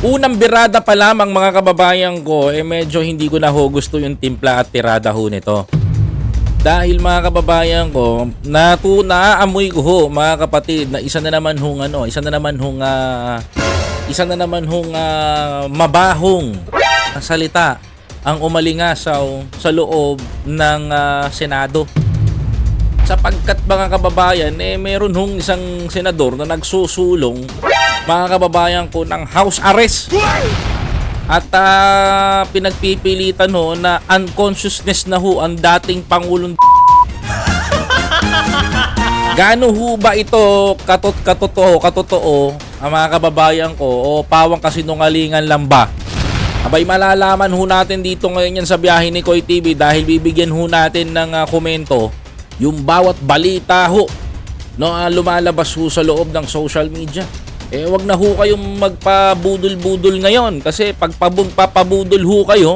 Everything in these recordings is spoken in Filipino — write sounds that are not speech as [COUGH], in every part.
Unang birada pa lamang mga kababayan ko, eh medyo hindi ko na ho gusto yung timpla at tirada ho nito. Dahil mga kababayan ko, natu naaamoy ko ho mga kapatid na isa na naman hong ano, isa na naman hong ah, isa na naman hong ah, mabahong salita ang umalingasaw sa loob ng ah, Senado. Sapagkat mga kababayan, eh meron hong isang senador na nagsusulong mga kababayan ko ng house arrest. At ah, pinagpipilitan ho na unconsciousness na ho ang dating Pangulong [LAUGHS] Gaano ho ba ito katot katotoo, katotoo ang mga kababayan ko o pawang kasinungalingan lang ba? Abay malalaman ho natin dito ngayon yan sa biyahe ni Koy TV dahil bibigyan ho natin ng ah, komento yung bawat balita ho no ah, lumalabas ho sa loob ng social media. Eh wag na ho kayong magpabudol-budol ngayon kasi pag pabud- papabudol ho kayo,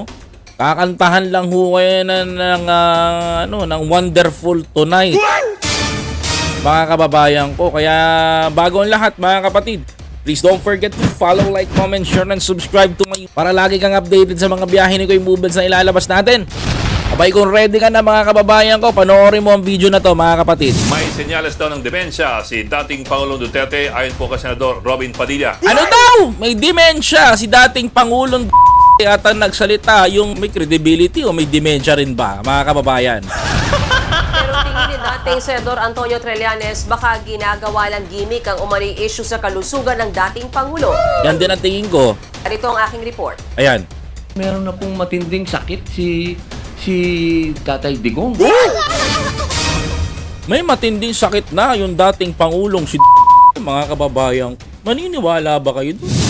kakantahan lang ho kayo ng, ng, ah, ano, ng Wonderful Tonight mga kababayan ko. Kaya bago ang lahat mga kapatid, please don't forget to follow, like, comment, share, and subscribe to my para lagi kang updated sa mga biyahe ni Kuya Movements na ilalabas natin. Abay kung ready ka na mga kababayan ko, panoorin mo ang video na to mga kapatid. May senyales daw ng demensya si dating Pangulong Duterte ayon po kay Senador Robin Padilla. Ano daw? May demensya si dating Pangulong [LAUGHS] at ang nagsalita yung may credibility o may demensya rin ba mga kababayan? Pero tingin ni dating Senador Antonio Trillanes, baka ginagawa lang gimmick ang umani issue sa kalusugan ng dating Pangulo. Yan din ang tingin ko. Narito ang aking report. Ayan. Meron na pong matinding sakit si si Tatay Digong. May matinding sakit na yung dating Pangulong si mga kababayan. Maniniwala ba kayo doon?